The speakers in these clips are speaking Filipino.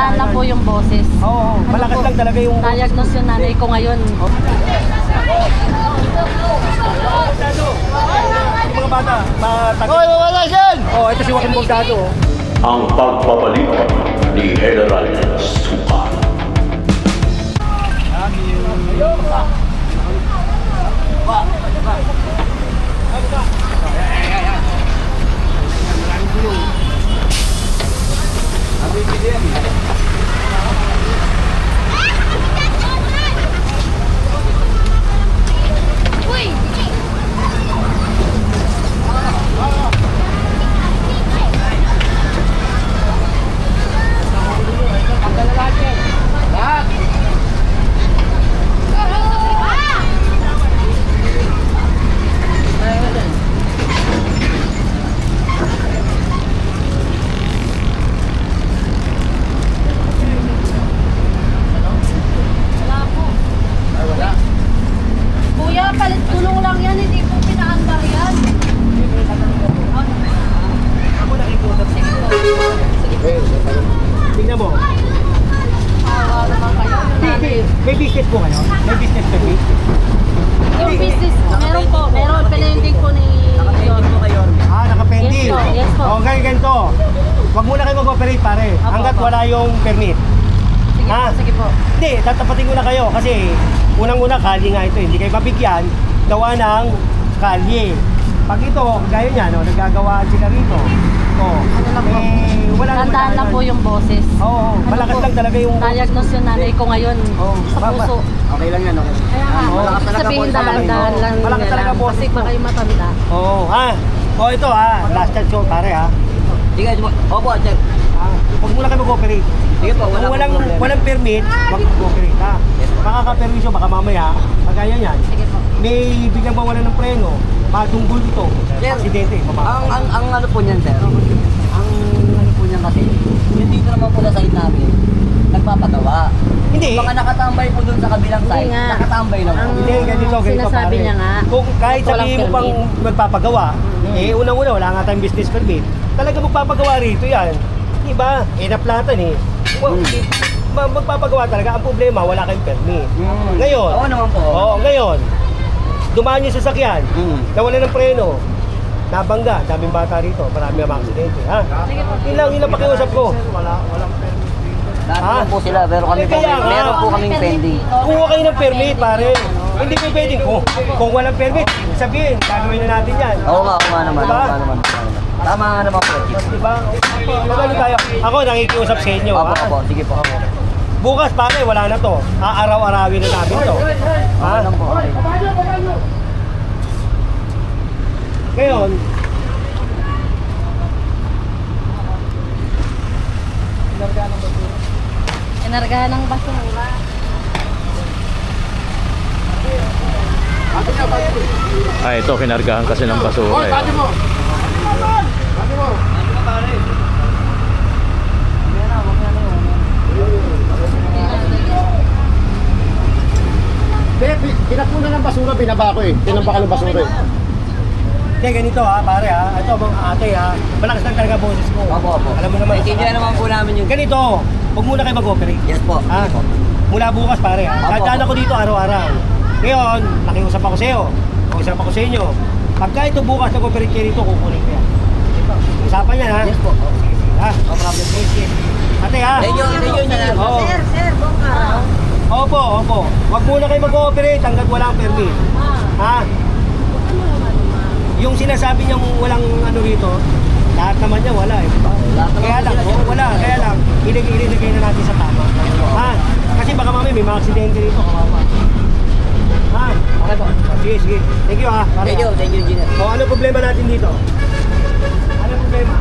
Tandaan lang po yung boses. Oo, Ano malakas po? lang talaga yung... Diagnose yung nanay ko ngayon. Yung mga bata, matag... Hoy, wala yan! Oh, ito si Joaquin Bogdado. oh. ang pagbabalik ni General Suka. Kuya, palit tulong lang yan. Hindi po pinaandar yan. Ako nakikiusap. Sige po. Sige po. Tingnan mo. Awa naman kayo. May, may business po kayo? May business permit? Yung business, meron po. Meron. Pinending po ni Yor. Ah, nakapending. Yes po, yes po. Oh, ganyan ganito. Huwag mag-operate pare. Apo, Hanggat apo. wala yung permit. Sige po. Ah. Sige po. Hindi, tatapatin ko na kayo kasi unang-una kalye nga ito. Hindi kayo mabigyan gawa ng kalye. Pag ito, gaya niya, no, nagagawa sila rito. Oh, Ano lang po? eh, wala Tandaan lang po yung boses. Oo, Ano malakas po? lang talaga yung... Diagnose yung nanay ko ngayon. Oo, Sa ba- ba- puso. Okay lang yan, okay. Kaya nga, Oo. Malakas talaga sabihin po, malakas. dahan-dahan lang Malakas talaga po. Kasi baka yung matanda. Oo, ha? O ito ha, last chance yun pare ha. Sige, opo, check. Ah, huwag muna kayo mag-operate. Sige po, wala walang, pong problema. walang permit, huwag mag-operate ha. Makakapermisyo, baka mamaya, kagaya yan, Sige po. may biglang mawala ng preno, madunggol ito, Sir, aksidente, Ang, ang, ang ano po niyan, sir? Ang ano po niyan kasi, yung dito naman po na side namin, nagpapagawa. Hindi. Baka nakatambay po doon sa kabilang Hindi side, nga. nakatambay lang po. Ang- Hindi, ganito, ganito Sinasabi pare. niya nga, Kung kahit walang sabihin mo pang permit. magpapagawa, eh unang-una wala nga tayong business permit, talaga magpapagawa rito yan. Diba? Eh naplatan eh. Hmm. ma- Magpapagawa talaga. Ang problema, wala kayong permit. Mm. Ngayon. Oo naman po. Oo, ngayon. Dumaan yung sasakyan. Mm. Nawala ng preno. Nabangga. Daming bata rito. Marami ang aksidente. Ha? Sige po. Yun lang, yun lang pakiusap ko. Dati Ah. po sila, pero kami Eh, po, kaya nga. meron po kaming pending. Kuha kayo ng permit, pare. Hindi po pwedeng kung, kung walang permit, sabihin, gagawin na natin yan. Oo nga, oo nga naman, Diba? oo nga naman. oo nga naman. Tama nga naman po, Chief. Diba? Magano tayo? Ako nakikiusap sa inyo. Opo, ha? opo, sige po. Bukas pare, wala na to. Aaraw-arawin na namin to. Ha? Okay lang po. okay. Ngayon, Inarga ng basura. Ah, ito, kinargahan kasi ng basura eh. Pinapunan ng basura, binaba ko eh. Tinampa ka ng basura eh. Hindi, ganito ha, pare ha. Ito mga ate ha. Malakas lang talaga boses ko. Opo, opo. Alam mo naman. Naintindihan naman po namin yung... Ganito, huwag muna kayo mag-operate. Yes po. Ha? Sige po. Mula bukas pare ha. Opo, Dadaan ako dito araw-araw. Ngayon, nakiusap ako sa iyo. Nakiusap ako sa inyo. Pagka ito bukas nag-operate kayo dito, kukunin ko yan. Usapan yan ha. Yes po. Ha? No problem. Ate ha. Thank you, thank you. Sir, sir, buong araw. Opo, opo. Huwag muna kayo mag-ooperate hanggat walang permit. Ha? Yung sinasabi niyang walang ano rito, lahat naman niya wala eh. Kaya lang, oh, sir. wala, kaya lang, ilig- ilinagay na natin sa tama. Ha? Kasi baka mamaya may mga aksidente rito, kawawa. Ha? Okay po. Sige, sige. Thank you ha. Pare, Thank you, ha? thank you, Engineer. O, ano problema natin dito? Ano problema?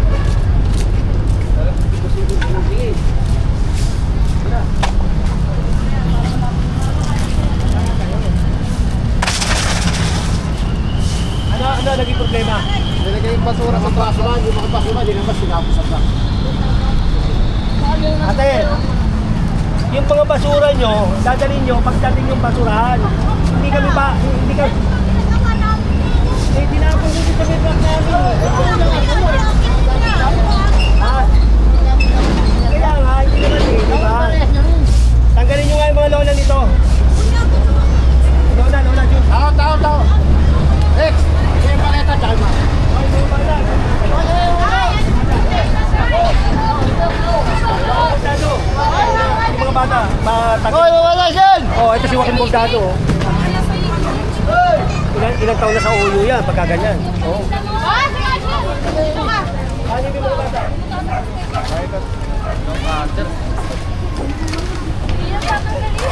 Ano, ano naging problema? Nilagay yung basura sa basura, yung mga basura, di naman sinapos ang lang. Ate, yung mga basura nyo, dadalhin nyo pagdating yung basurahan. Hindi kami pa, hindi kami... Eh, tinapon ko sa bibak namin. Kaya nga, hindi naman eh, di ba? Tanggalin nyo nga yung mga lola na pagka ganyan. Oh. Ano yung mga bata?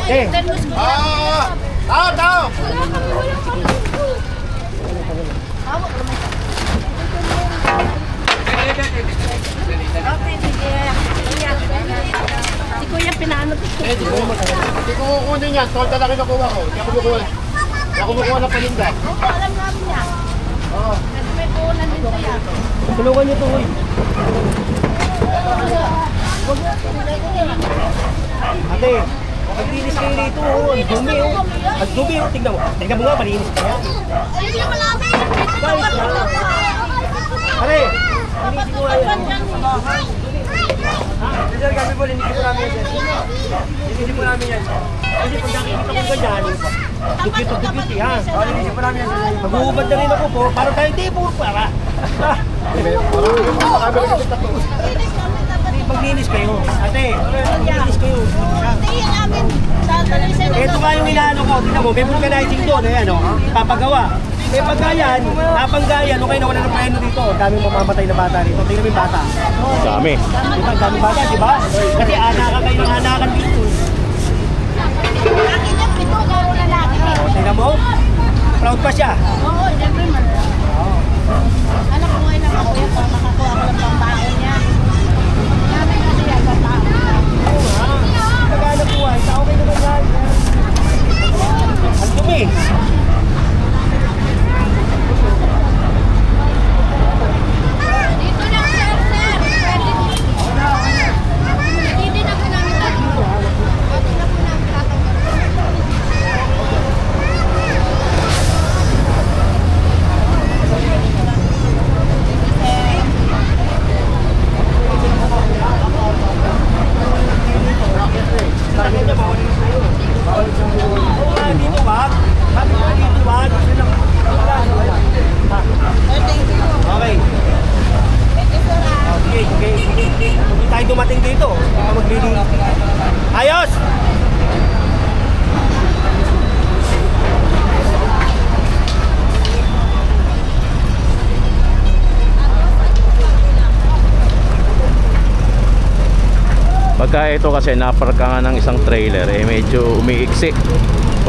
Eh, Ah! Tao, tao! Si Kuya pinaano ko. Eh, di ko kukunin yan. Tolda lang kinukuha ko. Hindi ako kumukuha. Ako kumukuha ng paninda. Opo, alam namin niya. Oo. Kasi may puhunan din siya. tulungan niyo to, uy. Ate, maglinis kayo rito. Oh. Ang dumi, oh. Ang dumi, oh. Tignan mo. Tignan mo nga, malinis ka yan. Hindi malapit. Guys. Pare, linisin mo nga yan. Sir, kami po, linisin mo namin yan. Linisin mo namin yan. Kasi pag nakikita ko ganyan, dukit to dukit eh, ha? O, linisin mo namin yan. Mag-uubad na rin ako po, para tayo hindi po para. Ha? Marami rin kasi tato. Maglinis kayo. Ate, maglinis kayo. Ito nga yung inaano ko, tingnan mo, may vulcanizing doon, ayan o, papagawa. Eh pagka yan, napanggayan, okay na wala ng preno dito. Ang daming mamamatay na bata rito. Tingnan mo yung bata. Dami. Diba, ang daming bata, di ba? Kasi anakan kayo ng anakan dito. Akin yung pito, garo lalaki. O, tingnan mo, proud pa siya. Oo, siyempre man. Anak ko ngayon ako makakuha ko ng pambaon niya. Namin kasi yan, pambaon niya. Oo nga. Naghanap buhay, sa okay naman yan. Ang dumi. Dito lang, sir, sir. Hindi na po namin tatanggap. Hindi na po namin tatanggap. Oo nga, dito wag. Sabi ko dito wag. Okay. Okay, okay. Hindi tayo dumating dito. Baka maglilinis. Ayos! Pagka ito kasi naparka nga ng isang trailer, eh medyo umiiksi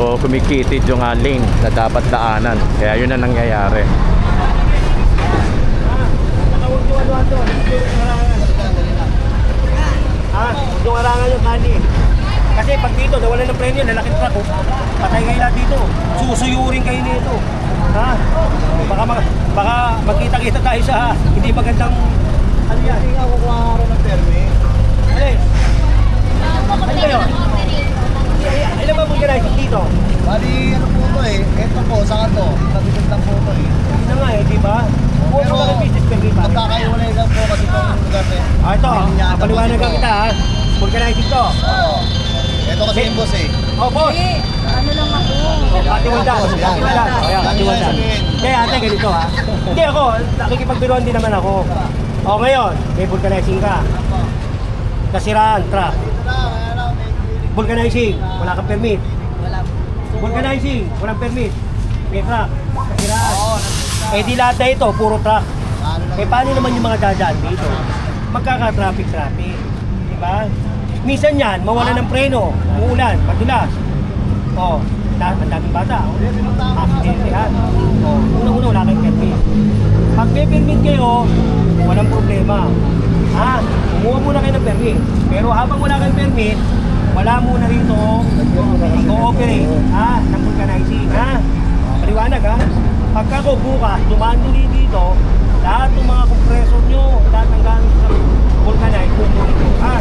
o kumikitid yung ah, lane na dapat daanan. Kaya yun ang nangyayari. Ato. Ha? Huwag yung arangan yung kani. Kasi pag dito, nawala ng premyo, lalaki truck oh. Patay kayo lahat dito. Susuyurin kayo nito. Ha? Baka, mag, baka magkita-kita tayo sa hindi magandang ano yan. Hindi nga kukuha rin ng permit. Alin? Ano kayo? Eh, Ilan ba vulcanizing dito? Bali, ano po ito eh. Ito po, saka to. Kabigat lang po ito eh. Yun na nga eh, di ba? Pero, ka. Magkakaiwalay lang po kasi itong lugar eh. Ah, ito, Linya, tapos paliwanag ito. kita ha. Vulcanizing to. Oo. Ito kasi yung boss eh. Oh, boss. Ano lang ako? Ate Wanda, Tapos, yan. Ate Wanda. O yan, sabihin. Hindi, ate, ganito ha. Hindi ako, nakikipagbiruan din naman ako. O ngayon, may vulcanizing ka. Na, lang. may- Vulcanizing, wala kang permit. Vulcanizing, walang permit. May truck, nasiraan. Eh di lahat na ito, puro truck. Ano. Eh paano naman yung mga dadaan dito? Magkaka-traffic-traffic. Diba? Minsan yan, mawala ng preno, umuulan, madulas. O, da- ang daming bata. O, Aksidente yan. O, unang-una wala kayong permit. Pag may permit kayo, walang problema. Ha? Kumuha muna kayo ng permit. Pero habang wala kayong permit, wala muna rito i-cooperate ha, ng vulcanizing ha. Paliwanag ha. Pagka ko bukas, dumaan dito, lahat ng mga compressor nyo, lahat ng gamit sa vulcanize, kukunin ko ha.